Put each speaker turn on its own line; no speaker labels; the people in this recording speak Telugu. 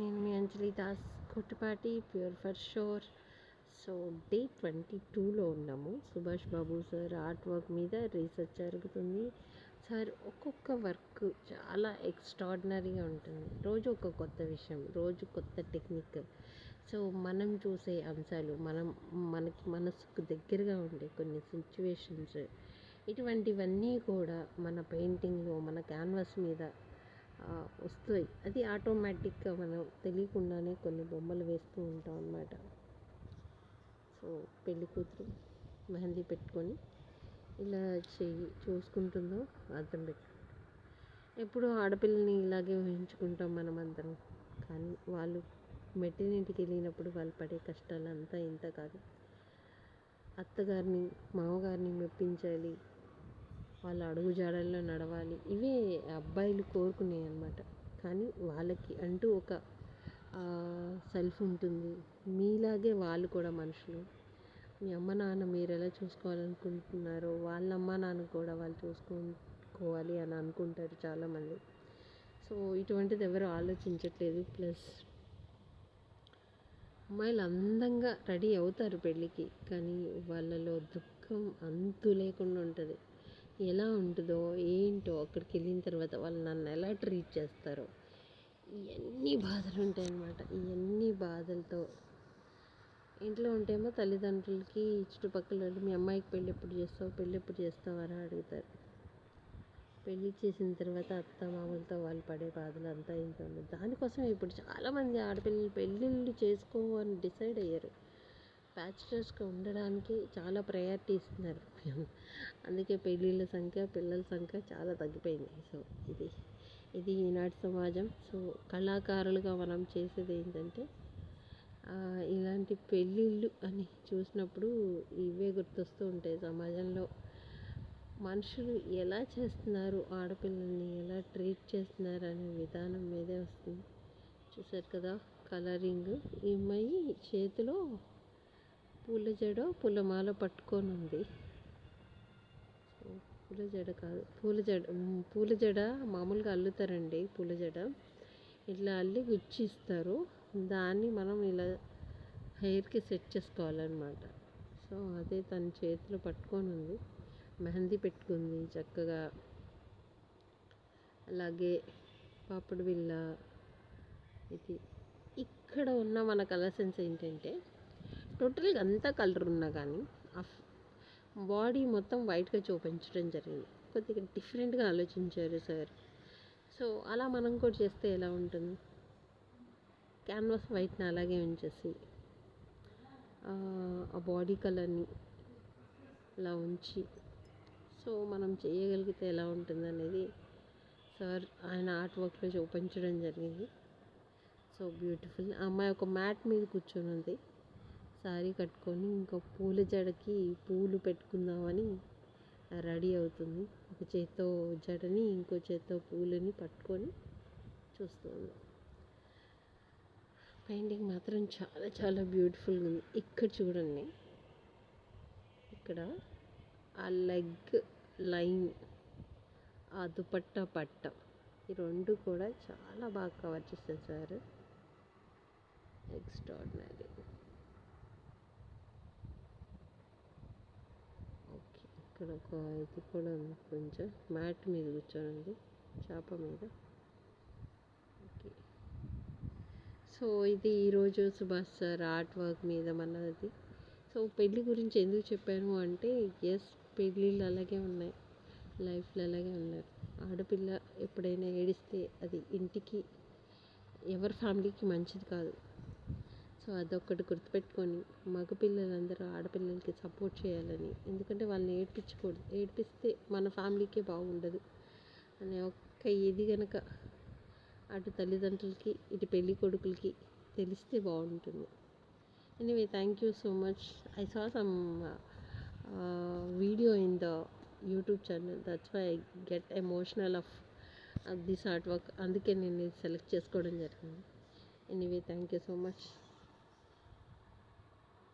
నేను మీ Anjali Das Kottupati pure for sure. So day twenty టూలో ఉన్నాము. Subhash Babu sir art work మీద రీసెర్చ్ జరుగుతుంది. సార్ ఒక్కొక్క వర్క్ చాలా ఎక్స్ట్రాడినరీగా ఉంటుంది. రోజు ఒక కొత్త విషయం రోజు కొత్త టెక్నిక్. సో మనం చూసే అంశాలు మనం మనకి మనసుకు దగ్గరగా ఉండే కొన్ని సిచ్యువేషన్స్. ఇటువంటివన్నీ కూడా మన పెయింటింగ్లో మన క్యాన్వాస్ మీద వస్తాయి. అది ఆటోమేటిక్గా మనం తెలియకుండానే కొన్ని బొమ్మలు వేస్తూ ఉంటాం అన్నమాట. సో పెళ్ళి కూతురు మెహందీ పెట్టుకొని ఇలా చెయ్యి చూసుకుంటుందో అర్థం పెట్టు ఎప్పుడు ఆడపిల్లని ఇలాగే ఊహించుకుంటాం మనం అందరం కానీ వాళ్ళు మెట్టినింటికి వెళ్ళినప్పుడు వాళ్ళు పడే కష్టాలు అంతా ఇంత కాదు. అత్తగారిని మామగారిని మెప్పించాలి. వాళ్ళ అడుగు జాడల్లో నడవాలి. ఇవే అబ్బాయిలు కోరుకునేవి అనమాట కానీ వాళ్ళకి అంటూ ఒక సెల్ఫ్ ఉంటుంది. మీలాగే వాళ్ళు కూడా మనుషులు. మీ అమ్మ నాన్న మీరు ఎలా చూసుకోవాలనుకుంటున్నారో వాళ్ళ అమ్మ నాన్న కూడా వాళ్ళు చూసుకోవాలి అని అనుకుంటారు చాలామంది. సో ఇటువంటిది ఎవరు ఆలోచించట్లేదు. ప్లస్ అమ్మాయిలు అందంగా రెడీ అవుతారు పెళ్ళికి. కానీ వాళ్ళలో దుఃఖం అంతు లేకుండా ఉంటుంది. ఎలా ఉంటుందో ఏంటో అక్కడికి వెళ్ళిన తర్వాత వాళ్ళు నన్ను ఎలా ట్రీట్ చేస్తారో ఇవన్నీ బాధలు ఉంటాయి అన్నమాట ఇవన్నీ బాధలతో. ఇంట్లో ఉంటేమో తల్లిదండ్రులకి చుట్టుపక్కల వాళ్ళు మీ అమ్మాయికి పెళ్ళి ఎప్పుడు చేస్తావు? పెళ్ళి ఎప్పుడు చేస్తావు? అని అడుగుతారు. పెళ్ళి చేసిన తర్వాత అత్త మామలతో వాళ్ళు పడే బాధలు అంతా ఇంత ఉండదు. దానికోసం ఇప్పుడు చాలామంది ఆడపిల్లలు పెళ్ళిళ్ళు చేసుకోవాలని డిసైడ్ అయ్యారు. బ్యాచిలర్స్గా ఉండడానికి చాలా ప్రయారిటీ ఇస్తున్నారు. అందుకే పెళ్ళిళ్ళ సంఖ్య పిల్లల సంఖ్య చాలా తగ్గిపోయింది. సో ఇది ఇది ఈనాటి సమాజం. సో కళాకారులుగా మనం చేసేది ఏంటంటే ఇలాంటి పెళ్ళిళ్ళు అని చూసినప్పుడు ఇవే గుర్తొస్తూ ఉంటాయి సమాజంలో. మనుషులు ఎలా చేస్తున్నారు? ఆడపిల్లల్ని ఎలా ట్రీట్ చేస్తున్నారు? అనే విధానం మీదే వస్తుంది. చూసారు కదా కలరింగ్ ఈ చేతిలో పూల జడ పూలమాల పట్టుకొని ఉంది. పూల జడ కాదు పూల జడ పూల జడ మామూలుగా అల్లుతారండి పూల జడ. ఇట్లా అల్లి గుచ్చిస్తారు దాన్ని మనం ఇలా హెయిర్కి సెట్ చేసుకోవాలన్నమాట. సో అదే తన చేతిలో పట్టుకొని ఉంది. మెహందీ పెట్టుకుంది చక్కగా. అలాగే పాపడు బిల్ల ఇది. ఇక్కడ ఉన్న మన కలర్ సెన్స్ ఏంటంటే టోటల్గా అంతా కలర్ ఉన్నా కానీ ఆ బాడీ మొత్తం వైట్గా చూపించడం జరిగింది. కొద్దిగా డిఫరెంట్గా ఆలోచించారు సార్. సో అలా మనం కూడా చేస్తే ఎలా ఉంటుంది? క్యాన్వాస్ వైట్ని అలాగే ఉంచేసి ఆ బాడీ కలర్ని అలా ఉంచి సో మనం చేయగలిగితే ఎలా ఉంటుంది అనేది సార్ ఆయన ఆర్ట్ వర్క్లో చూపించడం జరిగింది. So beautiful. అమ్మాయి ఒక మ్యాట్ మీద కూర్చొని ఉంది శారీ కట్టుకొని ఇంకా పూల జడకి పూలు పెట్టుకుందామని రెడీ అవుతుంది. ఒక చేత్తో జడని ఇంకో చేత్తో పూలని పట్టుకొని చూస్తుంది పెయింటింగ్ మాత్రం చాలా చాలా బ్యూటిఫుల్గా ఉంది. ఇక్కడ చూడండి. ఇక్కడ ఆ లెగ్ లైన్ ఆ దుపట్టా పట్ట ఈ రెండు కూడా చాలా బాగా కవర్ చేసేసారు ఎక్స్ట్రాడినరీ ఇక్కడ ఒక ఇది కూడా ఉంది. కొంచెం మ్యాట్ మీద కూర్చోండి. చేప మీద. ఓకే. సో ఇది ఈరోజు సుభాష్ సార్ ఆర్ట్ వర్క్ మీద మనది. సో పెళ్ళి గురించి ఎందుకు చెప్పాను అంటే ఎస్ పెళ్ళిళ్ళు అలాగే ఉన్నాయి. లైఫ్లో అలాగే ఉన్నారు. ఆడపిల్ల ఎప్పుడైనా ఏడిస్తే అది ఇంటికి ఎవరి ఫ్యామిలీకి మంచిది కాదు. సో అదొక్కటి గుర్తుపెట్టుకొని మగపిల్లలందరూ ఆడపిల్లలకి సపోర్ట్ చేయాలని. ఎందుకంటే వాళ్ళని ఏడ్పించకూడదు. ఏడ్పిస్తే మన ఫ్యామిలీకే బాగుండదు. అనే ఒక్క ఇది కనుక అటు తల్లిదండ్రులకి ఇటు పెళ్ళి కొడుకులకి తెలిస్తే బాగుంటుంది. Anyway thank you so much I saw some video in the YouTube channel that's why I get emotional of this art work అందుకే నేను సెలెక్ట్ చేసుకోవడం జరిగింది. Anyway thank you so much